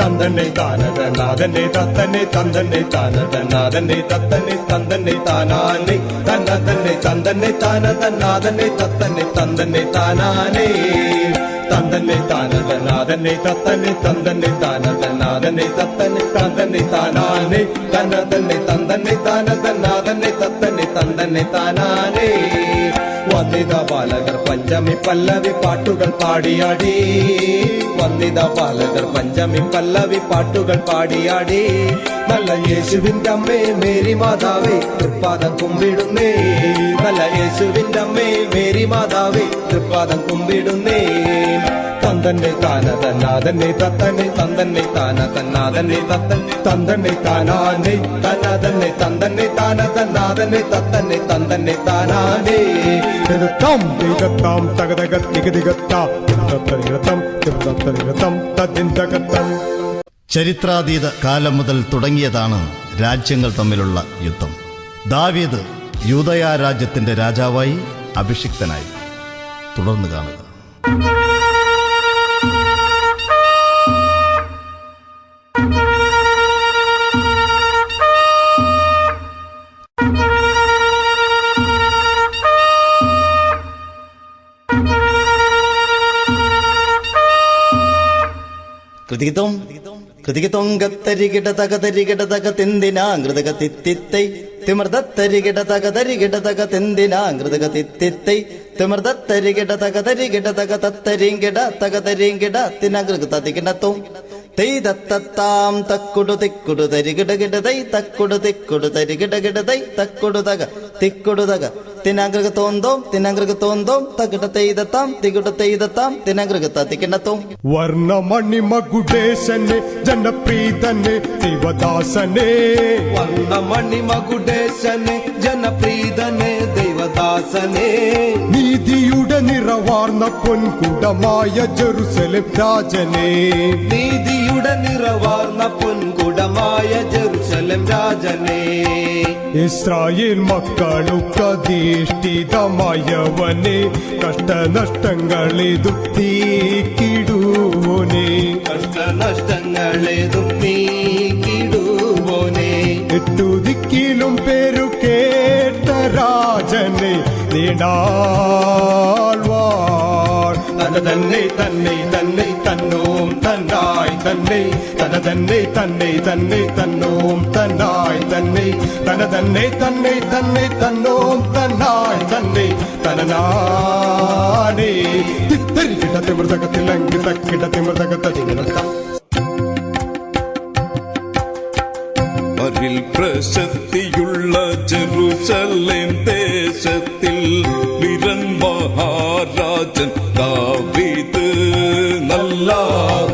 തന്തന്നെ താനത നാദന്നെ തത്തന്നെ തന്തന്നെ താനത നാദന്നെ തത്തന്നെ തന്തന്നെ താനാനെ തന്ന തന്നെ തന്തന്നെ താനത നാദന്നെ തത്തന്നെ തന്തന്നെ താനാനേ തന്തന്നെ താനത നാദന്നെ തത്തന്നെ തന്തന്നെ താനത നാദന്നെ തത്തന്നെ തന്തന്നെ താനാനെ തന്ന തന്നെ തന്തന്നെ താനത നാദന്നെ തത്തന്നെ തന്തന്നെ താനാനേ വന്നിത ബാലകർ പഞ്ചമി പല്ലവി പാട്ടുകൾ പാടിയാടി വന്നിത പാലകർ പഞ്ചമി പല്ലവി പാട്ടുകൾ പാടിയാടി. നല്ല യേശുവിന്റെ അമ്മേ മേരി മാതാവേ തൃപ്പാദം കുമ്പിടുന്നേ. നല്ല യേശുവിന്റെ അമ്മേ മേരി മാതാവേ തൃപ്പാദം കുമ്പിടുന്നേ. തന്തന്നെ താന തന്നാതന്നെ തത്തന്നെ തന്തന്നെ താന തന്നാതന്നെ തത്തന്നെ തന്തന്നെ താനാനെ തന്നാതന്നെ തന്തന്നെ താന തന്നാതന്നെ തത്തന്നെ തന്തന്നെ താനാനേ. തിരുത്തം തികത്താം തകതക തികതികത്താം തിരുത്തം തിരുത്തം തത്തിന്തകത്തം ചരിത്രാതീത കാലം മുതൽ തുടങ്ങിയതാണ് രാജ്യങ്ങൾ തമ്മിലുള്ള യുദ്ധം. ദാവീദ് യൂതയ രാജ്യത്തിന്റെ രാജാവായി അഭിഷിക്തനായി. തുടർന്ന് കാണുക. കൃതികിതം കൃതികിതൊങ്കത്തരികിട തകതരികിട തക തിന്തിനാ കൃതക തിത്തിത്തൈ തിമൃതത്തരികിട തക തിന്തിനാ കൃതക തിത്തിത്തൈ തിമൃതത്തരികിട തകതരികിട തക തത്തരിങ്കിട തകതരിങ്കിട തിനകൃക തികിടത്തും തൈ തത്തത്താം തക്കുടു തിക്കുടു തരികിട കിട തൈ തക്കുടു തിക്കുടു തരികിട കിട തൈ തക്കുടു തക തിക്കുടു തക വർണമണി മകുടേശനെ ജനപ്രീതനെ വർണമണി മകുടേശനെ ജനപ്രീതനെ ദൈവദാസനെ. നീതിയുടെ നിറവാർന്ന പൊൻകുടമായ ജെറുസലേം രാജനെ. നീതിയുടെ നിറവാർന്ന പൊൻകുടമായ ജെറുസലേം രാജനെ. ഇസ്രായേൽ മക്കളുക്കധിഷ്ഠിതമായവനെ കഷ്ടനഷ്ടങ്ങളെ ദുഃഖിക്കിടുവോനെ. കഷ്ടനഷ്ടങ്ങളെ ദുഃഖിക്കിടുവോനെ. എട്ടു ദിക്കിലും പേരു കേട്ട രാജനെ നീടാൾവാൾ തന തന്നെ തന്നെ തന്നെ തന്നോം തന്നെ തന തന്നെ തന്നെ തന്നെ തന്നോം തന്നായി തന്നെ. തന തന്നെ തന്നെ തന്നെ തന്നോം തന്നായി തന്നെ. തനനാനേ മൃതകത്തിൽ തിമൃതകത്തിൽ അങ്കിതക്കിട മൃതകത്തെ അതിൽ പ്രശസ്തിയുള്ള ജെറുസലേം ദേശത്തിൽ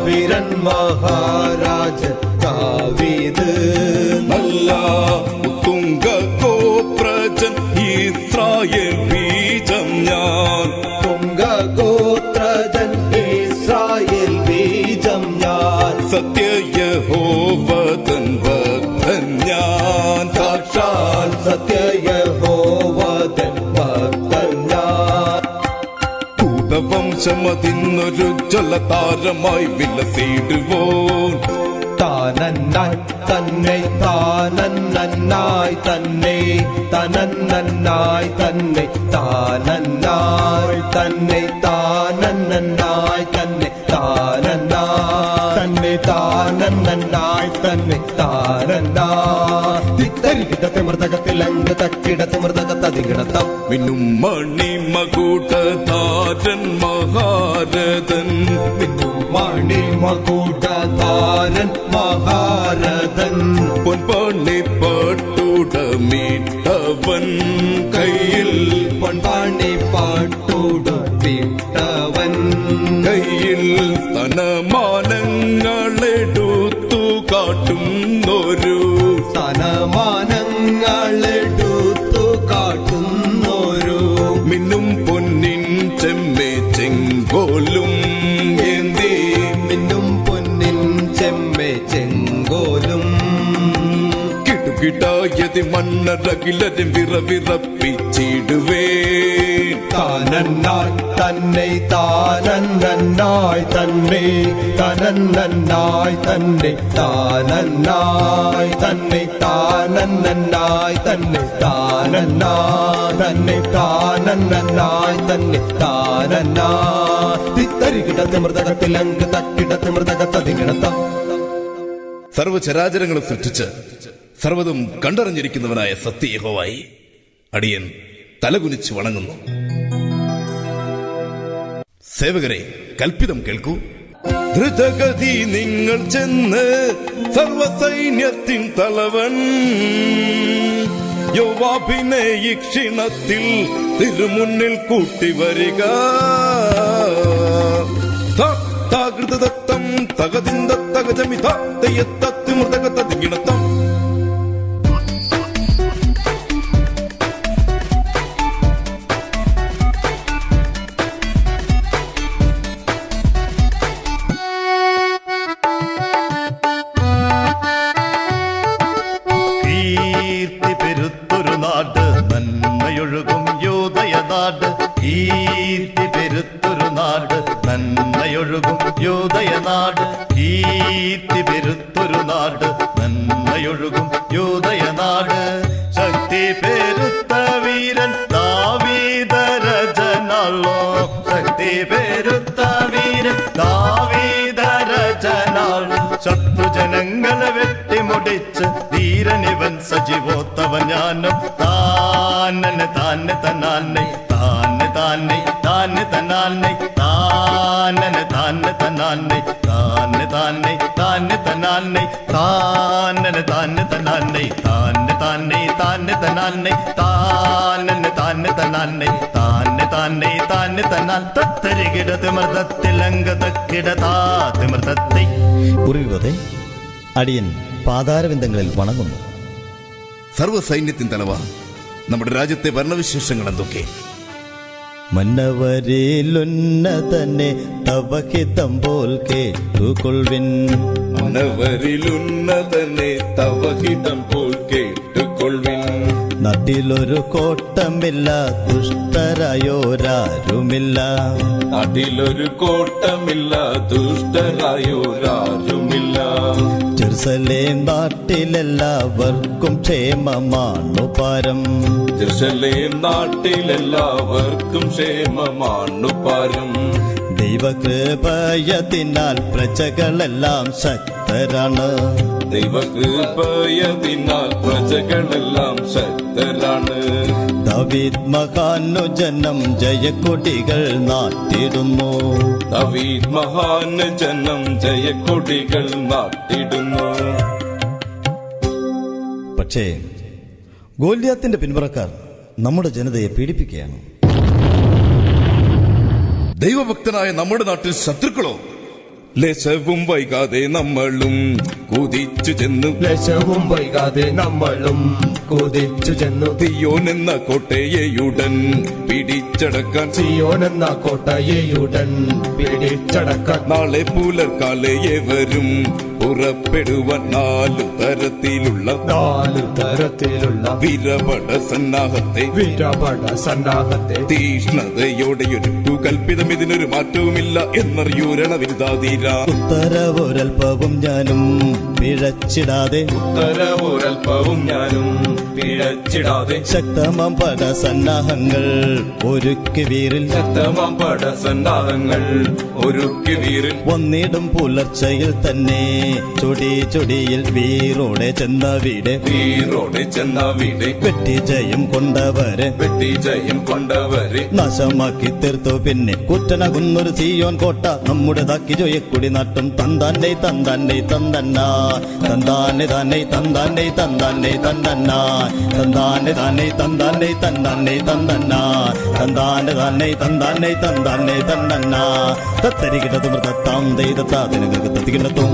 വീരൻ മഹാരാജ ദാവീദ്. നല്ല തുങ്ക ഗോത്രജൻ ഇസ്രായേൽ ബീജം ഞാൻ. തുങ്ക ഗോത്രജൻ ഇസ്രായേൽ ബീജം ഞാൻ. സത്യ ഭൂതവംശമതിന്നൊരു ജലതാരമായി വിലസിടുവോൻ. താനന്നായി തന്നെ താനന്നായി തന്നെ തനന്നായി തന്നെ താനന്നായി തന്നെ താനന്നായി തന്നെ താനന്നായി തന്നെ താനന്നായി തന്നെ താനന്നാ തിത്തരികിട തിമൃതകത്തിൽ അങ്ക് തക്കിട തിമൃതകത്തതികിടത്തം മിന്നും മണിമകൂട്ടധാരൻ മഹാരഥൻ മിന്നും മണി മകുടധാരൻ മഹാരഥൻ പൊൻപണി പട്ടുടമിട്ടവൻ കയ്യിൽ പൊൻപാണി പാട്ടോടും കയ്യിൽ സ്ഥാനമാനങ്ങളെടുത്തു കിടായതി മണ്ണറകിലരും വിറവിറപ്പിച്ചിടുവേ താനന്നായി തന്നെ താനന്നായി തന്നെ തനന്നായി തന്നെ താനന്നായി തന്നെ താനന്നായി തന്നെ താനന്നാ തന്നെ താനന്നായി. തന്നെ താനന്നാ തിത്തരികിടത്ത് മൃതകത്തിൽ അങ്ക് തക്കിട മൃതകത്തതിങ്ങിടത്ത സർവചരാചരങ്ങളും സൃഷ്ടിച്ച് സർവതും കണ്ടറിഞ്ഞിരിക്കുന്നവനായ സത്യേഹോവായി അടിയൻ തലകുനിച്ച് വണങ്ങുന്നു. സേവകരെ കൽപ്പിതം കേൾക്കൂ. ധൃതഗതി നിങ്ങൾ ചെന്ന് സർവസൈന്യത്തിൻ തലവൻ. യോവാഭിനെ തിരുമുന്നിൽ കൂട്ടി വരിക. താകൃതദത്തം തകതിന്ത തകജമിത തെയ്യത്തത്തി മൃതകത്തിങ്ങിണത്തം യോദയ നാട് കീർത്തി പെരുത്തൊരു നാട് നന്മയൊഴുകും യോദയ നാട്. ശക്തി പെരുത്ത വീരൻ ദാവീദരജനാളോ ശക്തി പെരുത്ത വീരൻ ദാവീദരജനാളോ ശത്രുജനങ്ങളെ വെട്ടിമുടിച്ച് ധീരനിവൻ സജീവോത്തവ ഞാനും. താനെ താനെ തന്നാനെ. താനെ താനെ താനെ തന്നാനെ താനനെ താനെ തന്നാനെ താനെ താനെ താനെ തന്നാനെ താനനെ താനെ തന്നാനെ താനെ താനെ താനെ തന്നാനെ താനനെ താനെ തന്നാനെ താനെ താനെ താനെ തന്നാൽ തത്തരികിട തിമൃതത്തിലങ്ക തക്കിട താ തിമൃതത്തെ ഉറിവതെ അടിയൻ പാതാരവിന്ദങ്ങളിൽ വണങ്ങുന്നു. സർവസൈന്യത്തിൻ തലവ നമ്മുടെ രാജ്യത്തെ ഭരണവിശേഷങ്ങൾ എന്തൊക്കെ? മന്നവരിലുന്നതന്നെ തവഹിതം പോൽ കേട്ടുകൊള്ളിൻ മനവരിലുന്നതന്നെ തവഹിതം പോൽ കേട്ടുകൊള്ളിൻ നാട്ടിലൊരു കോട്ടമില്ല ദുഷ്ടരായോരാരുമില്ല. നാട്ടിലൊരു കോട്ടമില്ല ദുഷ്ടരായോരാരുമില്ല. ജെറുസലേം നാട്ടിലെല്ലാവർക്കും ക്ഷേമമാണു പാരം. ജെറുസലേം നാട്ടിലെല്ലാവർക്കും ക്ഷേമമാണു പാരം. ദൈവകൃപയതിനാൽ പ്രജകളെല്ലാം ശക്തരാണ്. ദൈവകൃപയതിനാൽ പ്രജകളെല്ലാം ശക്തരാണ്. ദാവീദ് മഹാനുജനം ജയക്കൊടികൾ നാട്ടിടുന്നു. ദവീദ് മഹാൻ ജനം ജയക്കൊടികൾ നാട്ടിടുന്നു. പക്ഷേ ഗോല്യാത്തിന്റെ പിന്മുറക്കാർ നമ്മുടെ ജനതയെ പീഡിപ്പിക്കുകയാണ്. ദൈവഭക്തനായ നമ്മുടെ നാട്ടിൽ ശത്രുക്കളോ ലേശവും വൈകാതെ നമ്മളും കുതിച്ചു ചെന്നു. ലശവും വൈകാതെ നമ്മളും കുതിച്ചു ചെന്നു. തിയോൻ എന്ന കോട്ടയെയുടൻ പിടിച്ചടക്കാൻ. സിയോനെന്ന കോട്ടയെയുടൻ പിടിച്ചടക്കാൻ. നാളെ പുലർക്കാലെ ഏവരും പുറപ്പെടുവാൻ നാലു തരത്തിലുള്ള നാലു തരത്തിലുള്ള വിരപട സന്നാഹത്തെ വിരപട സന്നാഹത്തെ തീഷ്ണതയോടെ ഒരു കൽപ്പിതം. ഇതിനൊരു മാറ്റവുമില്ല എന്നറിയൂരണ വിരുദ്ധാതീര ഉത്തരവൊരൽപ്പവും ഞാനും പിഴച്ചിടാതെ ഉത്തരവൊരൽപ്പവും ഞാനും പിഴച്ചിടാതെ. ശക്തമാം പട സന്നാഹങ്ങൾ ഒരുക്കി വീറിൽ ശക്തമാം പട സന്നാഹങ്ങൾ ഒരുക്കി വീറിൽ ഒന്നിടും പുലർച്ചയിൽ തന്നെ. ചൊടി ചൊടിയിൽ വീറോടെ ചെന്ന വീട്. വീറോടെ ചെന്ന വീട്. വെട്ടി ജയം കൊണ്ടവരെ. വെട്ടി ജയം കൊണ്ടവരെ. നാശമാക്കി തീർത്തു പിന്നെ. കുറ്റനകുന്നൊരു സിയോൻ കോട്ട. നമ്മുടെ ദാക്കി ജോയക്കുടി നാട്ടും. തന്താന്റെ തന്താന്റെ തന്തന്ന. തന്താനെ തന്നെ തന്താന്റെ തന്താന്റെ തന്തന്ന. തന്താന്റെ തന്നെ തന്താന്റെ തന്താന്റെ തന്തന്ന തന്താന്റെ തന്നെ തന്താന്റെ തന്താന്റെ തന്തന്ന തത്തരികിടതു മൃതത്താം ദൈതത്താ ദിനകൃതത്തികിടത്തും